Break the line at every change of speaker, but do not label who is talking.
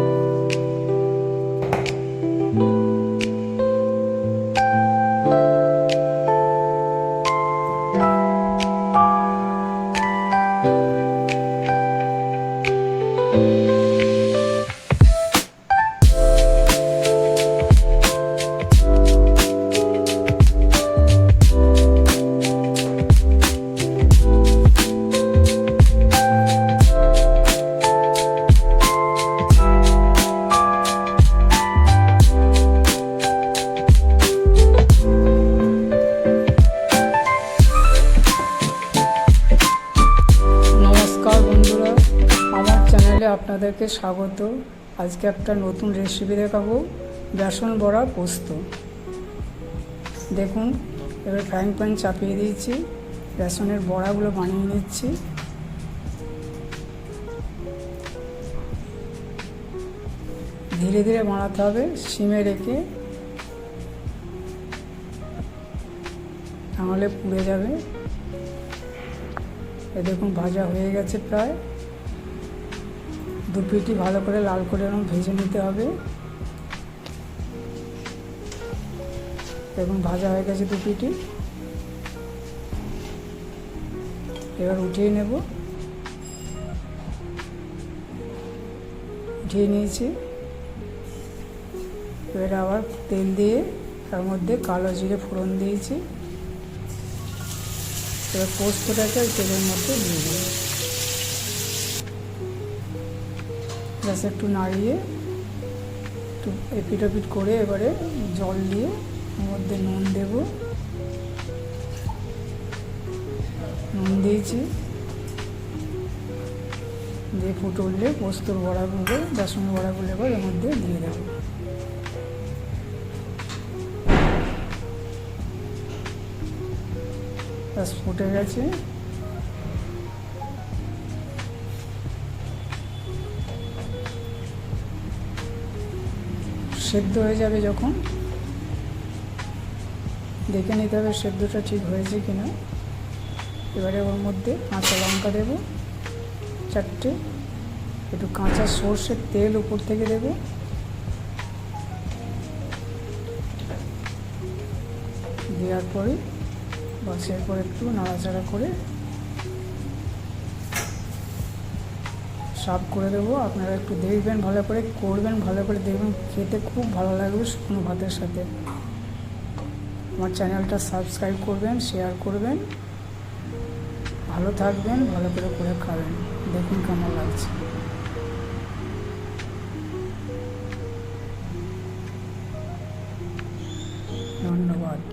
Amen. চ্যানেলে আপনাদেরকে স্বাগত। আজকে একটা নতুন রেসিপি দেখাবো, বেসন বড়া পোস্ত। দেখুন, এবার ফ্রাইং প্যান চাপিয়ে দিয়েছি, বেসনের বড়াগুলো বানিয়ে নিচ্ছি। ধীরে ধীরে বানাতে হবে সিমে রেখে। তাহলে পুড়ে যাবে। এ দেখুন, ভাজা হয়ে গেছে প্রায়। দু পিটি ভালো করে লাল করে এরকম ভেজে নিতে হবে। এবং ভাজা হয়ে গেছে দু পিটি। এবার উঠিয়ে নেব। উঠিয়ে নিয়েছি। এবার আবার তেল দিয়ে তার মধ্যে কালো জিরে ফোড়ন দিয়েছি। এবার পোস্তটাকে তেলের মধ্যে দিয়ে দেবো। গ্যাস একটু নাড়িয়ে একটু এপিট ওপিট করে এবারে জল দিয়ে ওর মধ্যে নুন দেব। নুন দিয়েছি। দিয়ে ফুটে উঠলে পোস্তর বড়াগুলো বেসনের বড়াগুলো এবার এর মধ্যে দিয়ে দেবো। ব্যাস, ফুটে গেছে। সেদ্ধ হয়ে যাবে যখন। দেখে নিতে হবে সেদ্ধটা ঠিক হয়েছে কিনা। এবারে ওর মধ্যে কাঁচা লঙ্কা দেবো, চারটে। একটু কাঁচা সর্ষের তেল উপর থেকে দেব। দেওয়ার পরে বাস এরপর একটু নাড়াচাড়া করে সাফ করে দেবো। আপনারা একটু দেখবেন, ভালো করে করবেন, ভালো করে দেখবেন। খেতে খুব ভালো লাগবে শুকনো ভাতের সাথে। আমার চ্যানেলটা সাবস্ক্রাইব করবেন, শেয়ার করবেন। ভালো থাকবেন, ভালো করে করে খাবেন। দেখুন কেমন লাগছে।